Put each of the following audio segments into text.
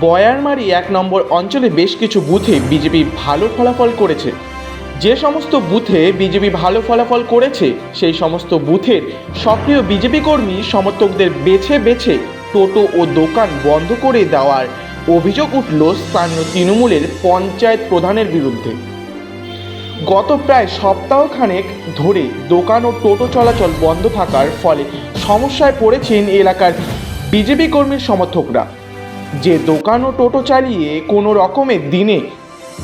বয়ারমারি এক নম্বর অঞ্চলে বেশ কিছু বুথে বিজেপি ভালো ফলাফল করেছে। যে সমস্ত বুথে বিজেপি ভালো ফলাফল করেছে, সেই সমস্ত বুথের সক্রিয় বিজেপি কর্মী সমর্থকদের বেছে বেছে টোটো ও দোকান বন্ধ করে দেওয়ার অভিযোগ উঠল স্থানীয় তৃণমূলের পঞ্চায়েত প্রধানের বিরুদ্ধে। গত প্রায় সপ্তাহখানেক ধরে দোকান ও টোটো চলাচল বন্ধ থাকার ফলে সমস্যায় পড়েছেন এলাকার বিজেপি কর্মীর সমর্থকরা। যে দোকান ও টোটো চালিয়ে কোনো রকমের দিনে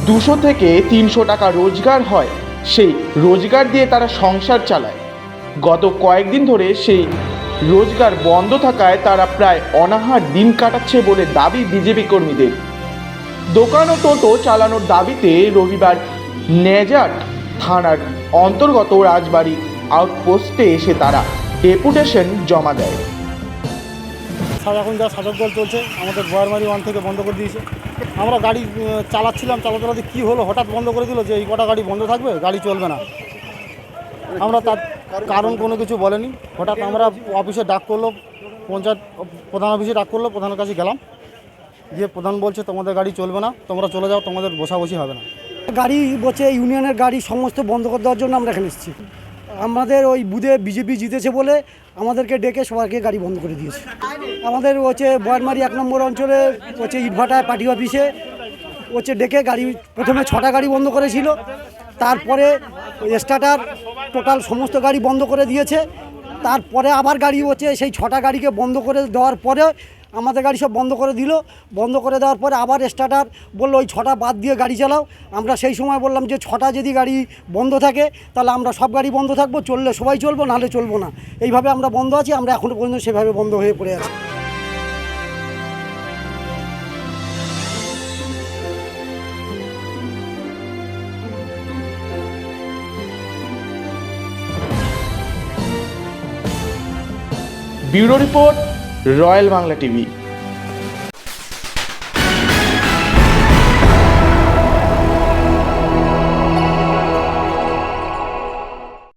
দুশো থেকে তিনশো টাকা রোজগার হয়, সেই রোজগার দিয়ে তারা সংসার চালায়। গত কয়েকদিন ধরে সেই রোজগার বন্ধ থাকায় তারা প্রায় অনাহার দিন কাটাচ্ছে বলে দাবি বিজেপি কর্মীদের। দোকান ও টোটো চালানোর দাবিতে রবিবার নেজাট থানার অন্তর্গত রাজবাড়ি আউটপোস্টে এসে তারা ডেপুটেশন জমা দেয়। এখন যা শাসক দল চলছে, আমাদের বয়ারমারি ওয়ান থেকে বন্ধ করে দিয়েছে। আমরা গাড়ি চালাচ্ছিলাম, চালাতে চালাতে কী হলো? হঠাৎ বন্ধ করে দিল যে এই কটা গাড়ি বন্ধ থাকবে, গাড়ি চলবে না। আমরা তার কারণ কোনো কিছু বলেনি। হঠাৎ আমরা অফিসে ডাক করল, পঞ্চায়েত প্রধান অফিসে ডাক করল, প্রধানের কাছে গেলাম। গিয়ে প্রধান বলছে, তোমাদের গাড়ি চলবে না, তোমরা চলে যাও, তোমাদের বসাবসি হবে না। গাড়ি বলছে ইউনিয়নের গাড়ি সমস্ত বন্ধ করে দেওয়ার জন্য আমরা এখানে এসেছি। আমাদের ওই বুধে বিজেপি জিতেছে বলে আমাদেরকে ডেকে সবাইকে গাড়ি বন্ধ করে দিয়েছে। আমাদের হচ্ছে বয়ানমারি এক নম্বর অঞ্চলে হচ্ছে ইটভাটায় পার্টি অফিসে হচ্ছে ডেকে গাড়ি, প্রথমে ছটা গাড়ি বন্ধ করেছিল, তারপরে স্টার্টার টোটাল সমস্ত গাড়ি বন্ধ করে দিয়েছে, তারপরে আবার গাড়ি হচ্ছে সেই ছটা গাড়িকে বন্ধ করে দেওয়ার পরে আমাদের গাড়ি সব বন্ধ করে দিল। বন্ধ করে দেওয়ার পরে আবার স্টার্টার বলল, ওই ছটা বাদ দিয়ে গাড়ি চালাও। আমরা সেই সময় বললাম যে, ছটা যদি গাড়ি বন্ধ থাকে, তাহলে আমরা সব গাড়ি বন্ধ থাকব। চললে সবাই চলবো, নাহলে চলবো না। এইভাবে আমরা বন্ধ আছি, আমরা এখনও পর্যন্ত সেভাবে বন্ধ হয়ে পড়ে আছি। Bureau report royal Bangla TV.